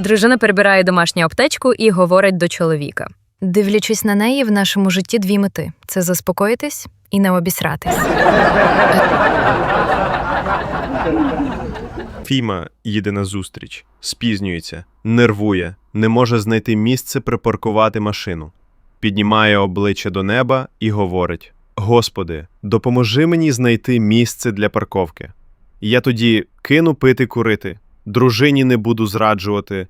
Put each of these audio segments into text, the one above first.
Дружина перебирає домашню аптечку і говорить до чоловіка. Дивлячись на неї, в нашому житті дві мети: це заспокоїтись і не обісратись. Фіма їде на зустріч, спізнюється, нервує, не може знайти місце припаркувати машину. Піднімає обличчя до неба і говорить: Господи, допоможи мені знайти місце для парковки. Я тоді кину пити курити, дружині не буду зраджувати,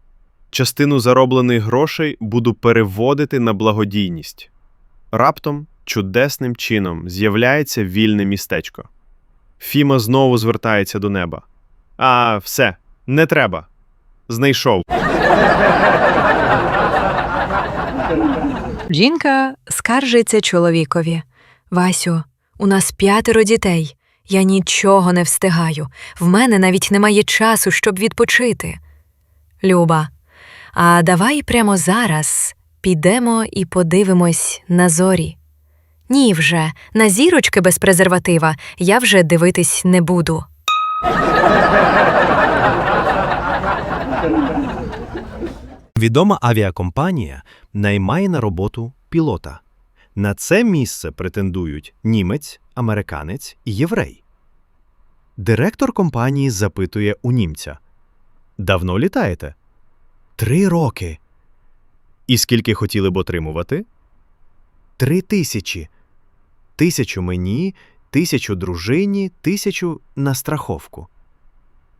частину зароблених грошей буду переводити на благодійність. Раптом чудесним чином з'являється вільне містечко. Фіма знову звертається до неба. А, все, не треба. Знайшов. Жінка скаржиться чоловікові. Васю, у нас п'ятеро дітей. Я нічого не встигаю. В мене навіть немає часу, щоб відпочити. Люба, а давай прямо зараз підемо і подивимось на зорі. Ні, вже на зірочки без презерватива я вже дивитись не буду. Відома авіакомпанія наймає на роботу пілота. На це місце претендують німець, американець і єврей. Директор компанії запитує у німця: Давно літаєте? Три роки. І скільки хотіли б отримувати? Три тисячі. Тисячу мені, тисячу дружині, тисячу на страховку.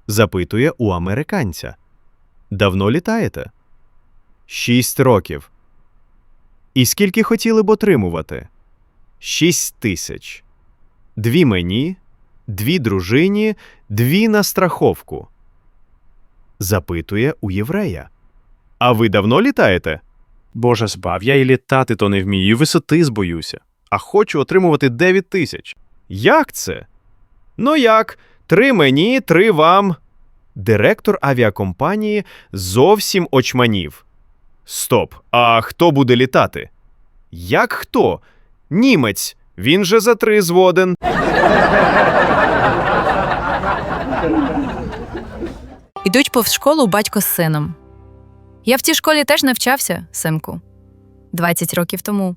Запитує у американця. Давно літаєте? Шість років. І скільки хотіли б отримувати? Шість тисяч. Дві мені, дві дружині, дві на страховку. Запитує у єврея. А ви давно літаєте? Боже збав, я і літати то не вмію, і висоти збоюся. А хочу отримувати дев'ять тисяч. Як це? Ну як? Три мені, три вам. Директор авіакомпанії зовсім очманів. Стоп, а хто буде літати? Як хто? Німець. Він же за три зводен. Ідуть повз школу батько з сином. Я в тій школі теж навчався, синку. 20 років тому.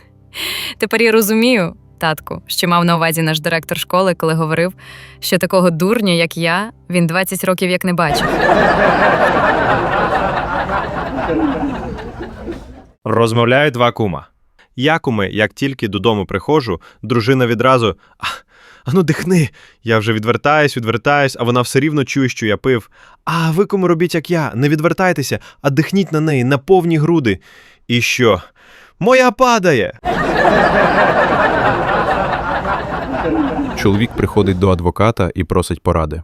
Тепер я розумію, татку, що мав на увазі наш директор школи, коли говорив, що такого дурня, як я, він 20 років як не бачив. Розмовляють два кума. Я куми, як тільки додому приходжу, дружина відразу. «А, Ану, дихни. Я вже відвертаюсь, відвертаюсь, а вона все рівно чує, що я пив. А ви кому робіть, як я, не відвертайтеся, а дихніть на неї на повні груди. І що? Моя падає. Чоловік приходить до адвоката і просить поради.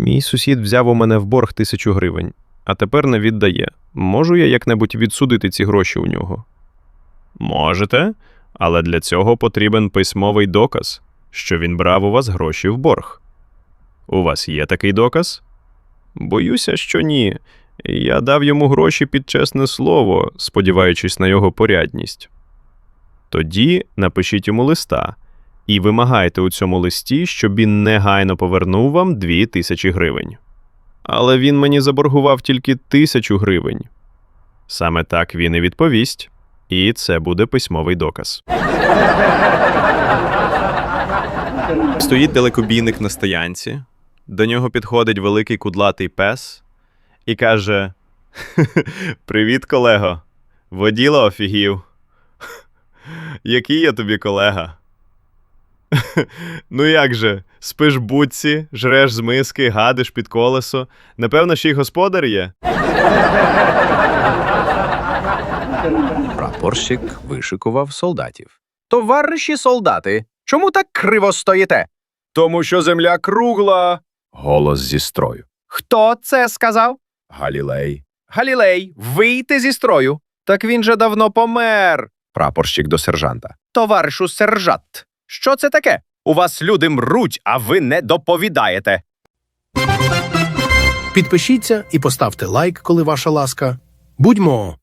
Мій сусід взяв у мене в борг тисячу гривень, а тепер не віддає. Можу я як-небудь відсудити ці гроші у нього? Можете, але для цього потрібен письмовий доказ, що він брав у вас гроші в борг. У вас є такий доказ? Боюся, що ні. Я дав йому гроші під чесне слово, сподіваючись на його порядність. Тоді напишіть йому листа і вимагайте у цьому листі, щоб він негайно повернув вам дві тисячі гривень. Але він мені заборгував тільки тисячу гривень. Саме так він і відповість, і це буде письмовий доказ. Стоїть далекобійник на стоянці. До нього підходить великий кудлатий пес і каже: Привіт, колего! Воділа офігів. Який я тобі колега? ну як же, спиш в будці, жреш з миски, гадиш під колесо. Напевно, ще й господар є. Прапорщик вишикував солдатів. Товариші солдати, чому так криво стоїте? Тому що земля кругла. Голос зі строю. Хто це сказав? Галілей. Галілей, вийти зі строю. Так він же давно помер. Прапорщик до сержанта. Товаришу сержант, що це таке? У вас люди мруть, а ви не доповідаєте. Підпишіться і поставте лайк, коли ваша ласка. Будьмо